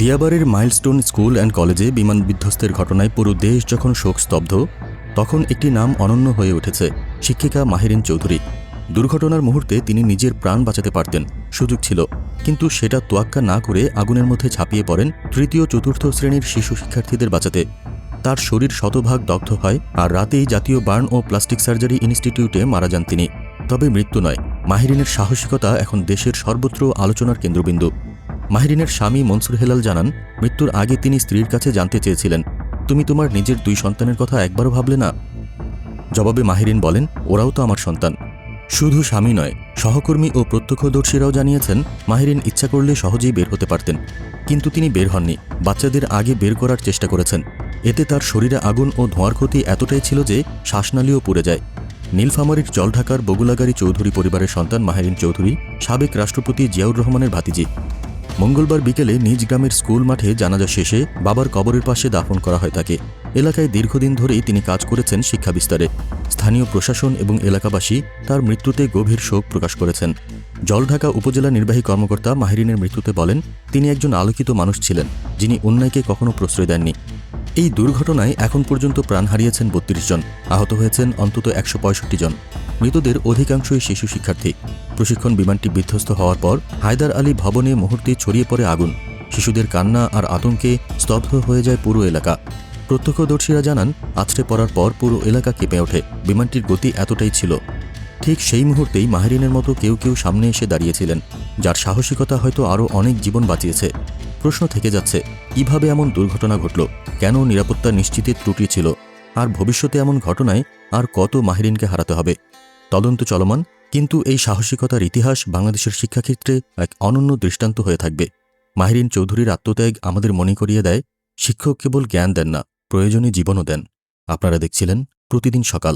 দিয়াবাড়ির milestone school and কলেজে বিমান বিধ্বস্তের ঘটনায় পুরো দেশ যখন শোক স্তব্ধ, তখন একটি নাম অনন্য হয়ে উঠেছে, শিক্ষিকা মাহিরিন চৌধুরী। দুর্ঘটনার মুহূর্তে তিনি নিজের প্রাণ বাঁচাতে পারতেন, সুযোগ ছিল। কিন্তু সেটা তোয়াক্কা না করে আগুনের মধ্যে ঝাঁপিয়ে পড়েন তৃতীয় চতুর্থ শ্রেণির শিশু শিক্ষার্থীদের বাঁচাতে। তার শরীর শতভাগ দগ্ধ হয় আর রাতেই জাতীয় বার্ন ও প্লাস্টিক সার্জারি ইনস্টিটিউটে মারা যান তিনি। তবে মৃত্যু নয়, মাহিরিনের সাহসিকতা এখন দেশের সর্বত্র আলোচনার কেন্দ্রবিন্দু। মাহিরিনের স্বামী মনসুর হেলাল জানান, মৃত্যুর আগে তিনি স্ত্রীর কাছে জানতে চেয়েছিলেন, তুমি তোমার নিজের দুই সন্তানের কথা একবারও ভাবলে না? জবাবে মাহিরিন বলেন, ওরাও তো আমার সন্তান। শুধু স্বামী নয়, সহকর্মী ও প্রত্যক্ষদর্শীরাও জানিয়েছেন, মাহিরিন ইচ্ছা করলে সহজেই বের হতে পারতেন। কিন্তু তিনি বের হননি, বাচ্চাদের আগে বের করার চেষ্টা করেছেন। এতে তার শরীরে আগুন ও ধোঁয়ার ক্ষতি এতটাই ছিল যে শ্বাসনালীও পুড়ে যায়। নীলফামারীর জলঢাকার বগুলাগাড়ি চৌধুরী পরিবারের সন্তান মাহিরিন চৌধুরী, সাবেক রাষ্ট্রপতি জিয়াউর রহমানের ভাতিজি। মঙ্গলবার বিকেলে নিজ গ্রামের স্কুল মাঠে জানাজা শেষে বাবার কবরের পাশে দাফন করা হয় তাকে। এলাকায় দীর্ঘদিন ধরেই তিনি কাজ করেছেন শিক্ষা বিস্তারে। স্থানীয় প্রশাসন এবং এলাকাবাসী তার মৃত্যুতে গভীর শোক প্রকাশ করেছেন। জলঢাকা উপজেলা নির্বাহী কর্মকর্তা মাহিরিনের মৃত্যুতে বলেন, তিনি একজন আলোকিত মানুষ ছিলেন, যিনি অন্যায়কে কখনো প্রশ্রয় দেননি। এই দুর্ঘটনায় এখন পর্যন্ত প্রাণ হারিয়েছেন বত্রিশ জন, আহত হয়েছেন অন্তত একশো পঁয়ষট্টি জন। মৃতদের অধিকাংশই শিশু শিক্ষার্থী। প্রশিক্ষণ বিমানটি বিধ্বস্ত হওয়ার পর হায়দার আলী ভবনে মুহূর্তে ছড়িয়ে পড়ে আগুন। শিশুদের কান্না আর আতঙ্কে স্তব্ধ হয়ে যায় পুরো এলাকা। প্রত্যক্ষদর্শীরা জানান, আছড়ে পড়ার পর পুরো এলাকা কেঁপে ওঠে। বিমানটির গতি এতটাই ছিল। ঠিক সেই মুহূর্তেই মাহেরিনের মতো কেউ কেউ সামনে এসে দাঁড়িয়েছিলেন, যার সাহসিকতা হয়তো আরও অনেক জীবন বাঁচিয়েছে। প্রশ্ন থেকে যাচ্ছে, কীভাবে এমন দুর্ঘটনা ঘটল? কেন নিরাপত্তা নিশ্চিতের ত্রুটি ছিল? আর ভবিষ্যতে এমন ঘটনায় আর কত মাহিরিনকে হারাতে হবে? তদন্ত চলমান, কিন্তু এই সাহসিকতার ইতিহাস বাংলাদেশের শিক্ষাক্ষেত্রে এক অনন্য দৃষ্টান্ত হয়ে থাকবে। মাহিরিন চৌধুরীর আত্মত্যাগ আমাদের মনে করিয়ে দেয়, শিক্ষক কেবল জ্ঞান দেন না, প্রয়োজনে জীবনও দেন। আপনারা দেখছিলেন প্রতিদিন সকাল।